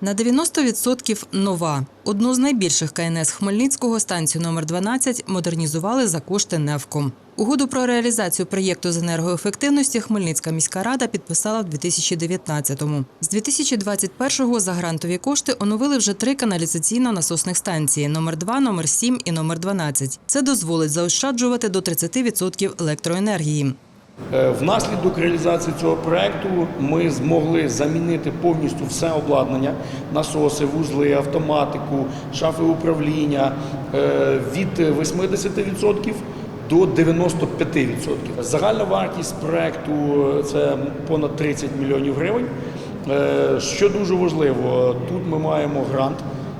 На 90% нова. Одну з найбільших КНС Хмельницького станцію номер 12 модернізували за кошти НЕВКО. Угоду про реалізацію проєкту з енергоефективності Хмельницька міська рада підписала в 2019-му. З 2021-го за грантові кошти оновили вже три каналізаційно-насосних станції номер 2, номер 7 і номер 12. Це дозволить заощаджувати до 30% електроенергії. Е, Внаслідок реалізації цього проекту ми змогли замінити повністю все обладнання, насоси, вузли, автоматику, шафи управління е, від 80% до 95%. Загальна вартість проекту е, це понад 30 мільйонів гривень. Що дуже важливо, тут ми маємо грант.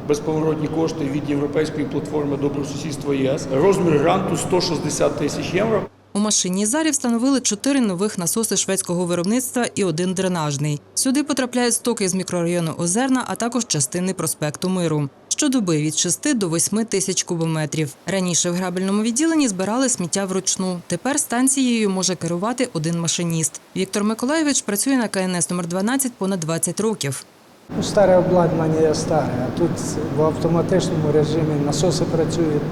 Безповоротні кошти від Європейської платформи Добросусідства ЄС. Розмір гранту 160 тисяч євро. У машинній залі встановили чотири нових насоси шведського виробництва і один дренажний. Сюди потрапляють стоки з мікрорайону Озерна, а також частини проспекту Миру. Щодоби від 6 до 8 тисяч кубометрів. Раніше в грабельному відділенні збирали сміття вручну. Тепер станцією може керувати один машиніст. Віктор Миколаєвич працює на КНС номер 12 понад 20 років. Ну, старе обладнання є старе, а тут в автоматичному режимі насоси працюють.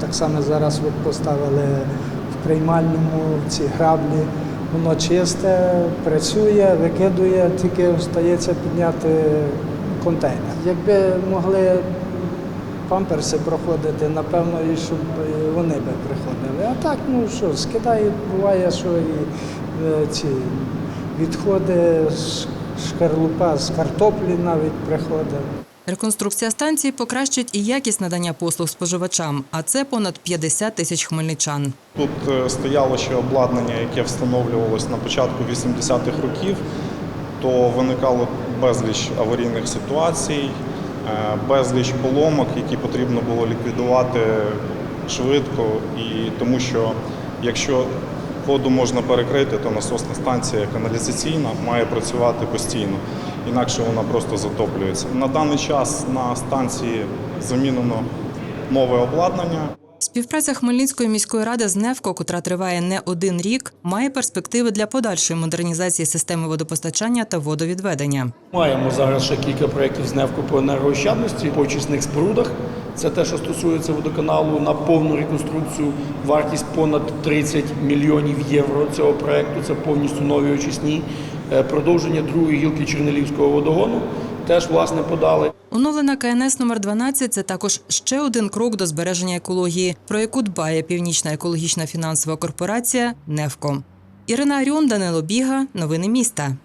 Так само зараз от поставили приймальному ці граблі. Воно чисте, працює, викидує, тільки остається підняти контейнер. Якби могли памперси проходити, напевно, і щоб вони би приходили. А так, ну що, скидають, буває, що і е, ці відходи, шкарлупа з картоплі навіть приходить. Реконструкція станції покращить і якість надання послуг споживачам, а це понад 50 тисяч хмельничан. Тут е, стояло ще обладнання, яке встановлювалось на початку 80-х років, то виникало безліч аварійних ситуацій, е, безліч поломок, які потрібно було ліквідувати швидко. І тому що якщо воду можна перекрити, то насосна станція каналізаційна має працювати постійно, інакше вона просто затоплюється. На даний час на станції замінено нове обладнання. Співпраця Хмельницької міської ради з НЕВКО, котра триває не один рік, має перспективи для подальшої модернізації системи водопостачання та водовідведення. Маємо зараз ще кілька проєктів з НЕВКО по енергоощадності, по очисних спорудах. Це те, що стосується водоканалу на повну реконструкцію. Вартість понад 30 мільйонів євро цього проєкту. Це повністю нові очисні. Е, Продовження другої гілки Чернелівського водогону теж власне подали. Оновлена КНС номер 12 – це також ще один крок до збереження екології, про яку дбає Північна екологічна фінансова корпорація НЕВКО. Ірина Аріон, Данило Біга. Новини міста.